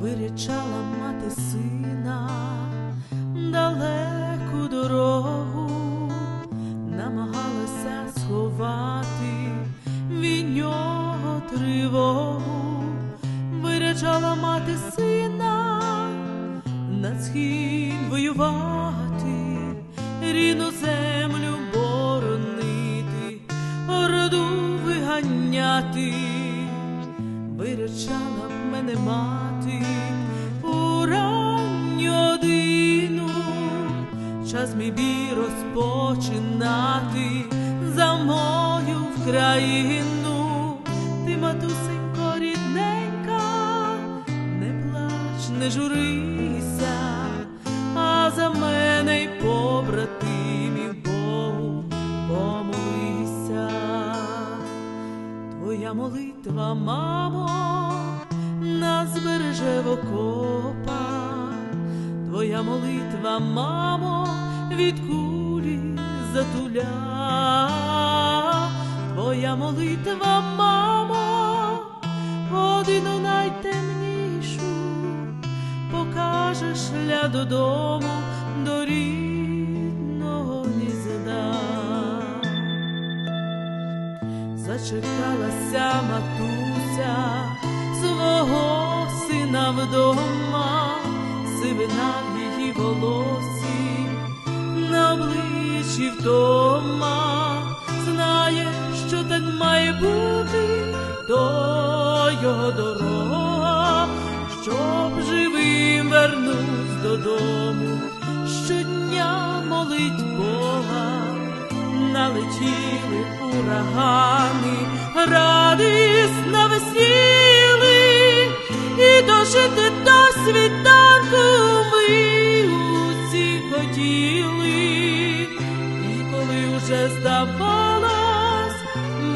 виручала мати сина далеку дорогу, намагалася сховати від нього тривогу, вирячала мати сина на схід воювати, рідну землю країну, ти, матусенько, рідненька, не плач, не журися, а за мене й побратимів Богу помолися. Твоя молитва, мамо, нас збереже в окопах. Твоя молитва, мамо, від кулі затуля. Твоя молитва, мамо, годину найтемнішу, покаже шлях додому до рідного гнізда. Зачекалася матуся свого сина вдома, сивина в її волосі, на обличчі вдома, знає, що так має бути, то його дорога, щоб живим вернусь додому, щодня молить Бога налетіли урагани, радісно весіли, і дожити до світанку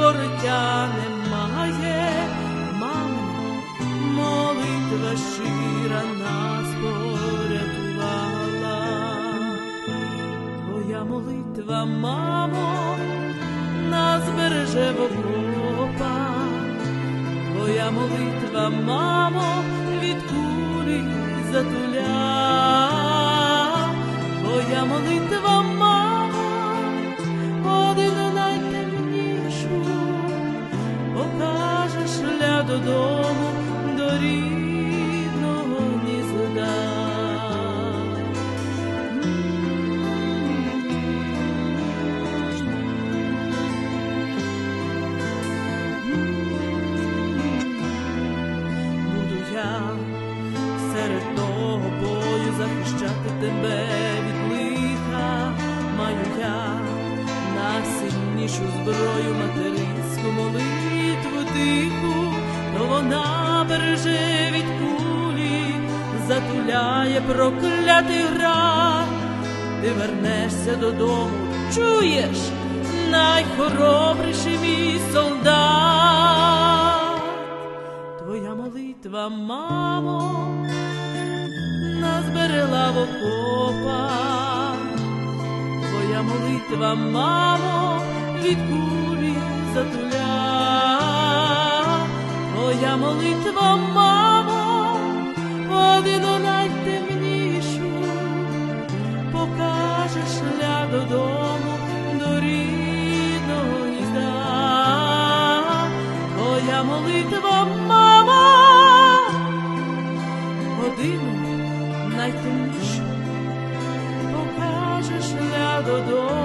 вороття немає, мама, молитва щира нас порятувала. Твоя молитва, мамо, нас береже в окопах. Твоя молитва, мамо, від кулі затуля. Твоя молитва, мамо, шлях додому береже від кулі, затуляє проклятий град, ти вернешся додому, чуєш, найхоробріший мій солдат. Твоя молитва, мамо, нас берегла в окопах. Твоя молитва, мамо, від кулі затуля. Твоя молитва, мамо, годину найтемнішу, покаже шлях додому до рідного гнізда. Твоя молитва, мама, годину найтемнішу, покаже шлях додому